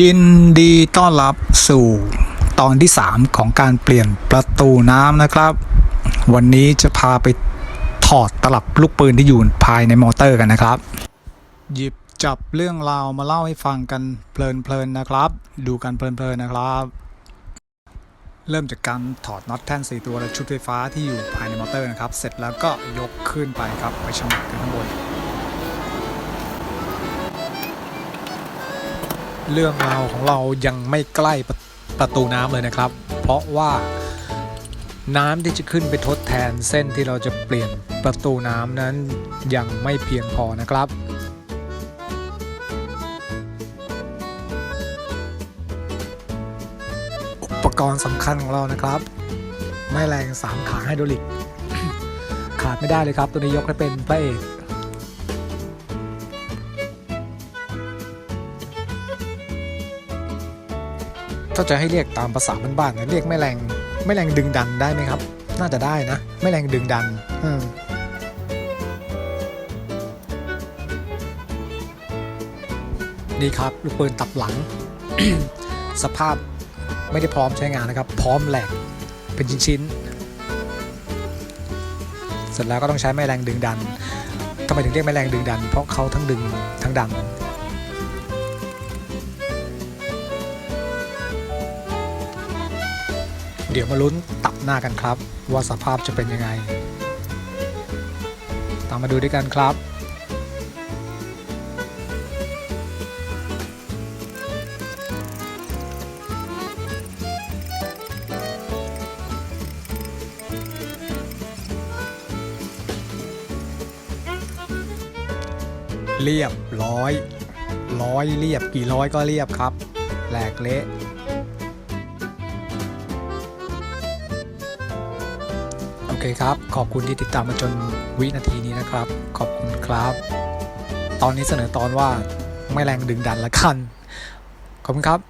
ยินดีต้อนรับสู่ตอนที่ 3 ของการเปลี่ยนประตูน้ำนะครับ วันนี้จะพาไปถอดตลับลูกปืนที่อยู่ภายในมอเตอร์กันนะครับ หยิบจับเรื่องราวมาเล่าให้ฟังกันเพลินๆนะครับ ดูกันเพลินๆนะครับ เริ่มจากการถอดน็อตแท่น4ตัวและชุดไฟฟ้าที่อยู่ภายในมอเตอร์นะครับ เสร็จแล้วก็ยกขึ้นไปครับไปชำระกันข้างบน เรื่องราวของเรายังไม่ใกล้ประประตูน้ำเลยนะครับ เพราะว่าน้ำที่จะขึ้นไปทดแทนเส้นที่เราจะเปลี่ยนประตูน้ำนั้นยังไม่เพียงพอนะครับอุปกรณ์สำคัญของเรานะครับแม่แรงสามขาไฮดรอลิก ขาดไม่ได้เลยครับ ตัวนี้ยกให้เป็นพระเอก ถ้าจะให้เรียกตามภาษาบ้านๆนะเรียกแม่แรงแม่แรงดึงดันได้ไหมครับ น่าจะได้นะแม่แรงดึงดันอืมนี่ครับลูกปืนตับหลัง สภาพไม่ได้พร้อมใช้งานนะครับ พร้อมแหลกเป็นชิ้นๆเสร็จแล้วก็ต้องใช้แม่แรงดึงดันทำไมถึงเรียกแม่แรงดึงดัน เพราะเขาทั้งดึงทั้งดัน เดี๋ยวมาลุ้นตับหน้ากันครับ ว่าสภาพจะเป็นยังไง ตามมาดูด้วยกันครับเรียบร้อย ร้อยเรียบกี่ร้อยก็เรียบครับแหลกเละ เคครับ ขอบคุณที่ติดตามมาจนวินาทีนี้นะครับ ขอบคุณครับ ตอนนี้เสนอตอนว่าไม่แรงดึงดันละกัน ขอบคุณครับ